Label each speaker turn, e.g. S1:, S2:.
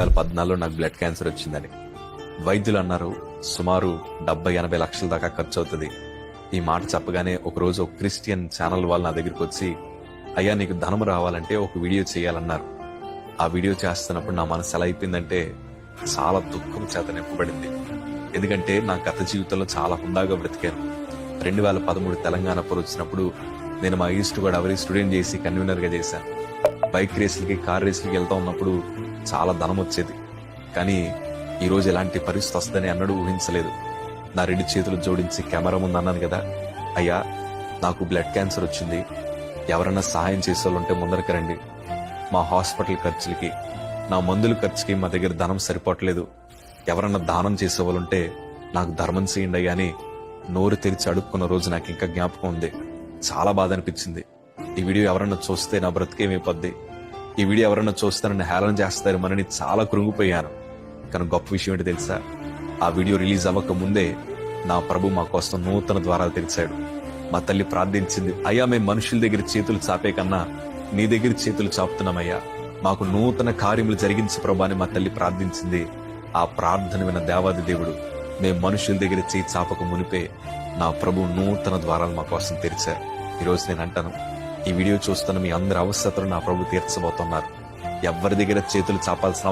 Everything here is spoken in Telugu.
S1: వేల పద్నాలుగులో నాకు బ్లడ్ క్యాన్సర్ వచ్చిందని. వైద్యులు అన్నారు సుమారు డెబ్బై ఎనభై లక్షల దాకా ఖర్చు అవుతుంది ఈ మాట చెప్పగానే ఒకరోజు ఒక క్రిస్టియన్ ఛానల్ వాళ్ళు నా దగ్గరికి వచ్చి అయ్యా నీకు ధనం రావాలంటే ఒక వీడియో చేయాలన్నారు. ఆ వీడియో చేస్తున్నప్పుడు నా మనసు ఎలా అయిపోయిందంటే చాలా దుఃఖం చేత నింపబడింది. ఎందుకంటే నా గత జీవితంలో చాలా హుందాగా బ్రతికాను. రెండు వేల పదమూడు తెలంగాణ పోరు వచ్చినప్పుడు నేను మా ఈస్ట్ గోదావరి స్టూడెంట్ చేసి కన్వీనర్గా చేశాను. బైక్ రేసులకి కార్ రేసులకి వెళ్తా ఉన్నప్పుడు చాలా ధనం వచ్చేది కానీ ఈరోజు ఎలాంటి పరిస్థితి వస్తుందని అన్నడు ఊహించలేదు. నా రెండు చేతులు జోడించి కెమెరా ముందు అన్నాను కదా. అయ్యా నాకు బ్లడ్ క్యాన్సర్ వచ్చింది. ఎవరైనా సహాయం చేసే వాళ్ళు ఉంటే ముందరికి రండి. మా హాస్పిటల్ ఖర్చులకి నా మందుల ఖర్చుకి మా దగ్గర ధనం సరిపోవట్లేదు. ఎవరన్నా దానం చేసే వాళ్ళు ఉంటే నాకు ధర్మం చేయండి అని నోరు తెరిచి అడుక్కున్న రోజు నాకు ఇంకా జ్ఞాపకం ఉంది. చాలా బాధ అనిపించింది. ఈ వీడియో ఎవరన్నా చూస్తే నా బ్రతికేమైపోద్ది ఈ వీడియో ఎవరన్నా చూస్తే నన్ను హేళన చేస్తారేమోనని చాలా కృంగిపోయాను. కానీ గొప్ప విషయం ఏంటి తెలుసా? ఆ వీడియో రిలీజ్ అవ్వక ముందే నా ప్రభు మా కోసం నూతన ద్వారాలు తెరిచాడు. మా తల్లి ప్రార్థించింది అయ్యా మేము మనుషుల దగ్గర చేతులు చాపే కన్నా నీ దగ్గర చేతులు చాపుతున్నామయ్యా. మాకు నూతన కార్యములు జరిగించు ప్రభా అని మా తల్లి ప్రార్థించింది. ఆ ప్రార్థన విన దేవాది దేవుడు మేము మనుషుల దగ్గర చేయి చాపక మునిపే నా ప్రభు నూతన ద్వారాలు మా కోసం తెరిచారు. ఈరోజు నేను అంటాను ఈ వీడియో చూస్తున్న మీ అందరి అవసరతలు నా ప్రభు తీర్చబోతున్నారు. ఎవరి దగ్గర చేతులు చాపాల్సిన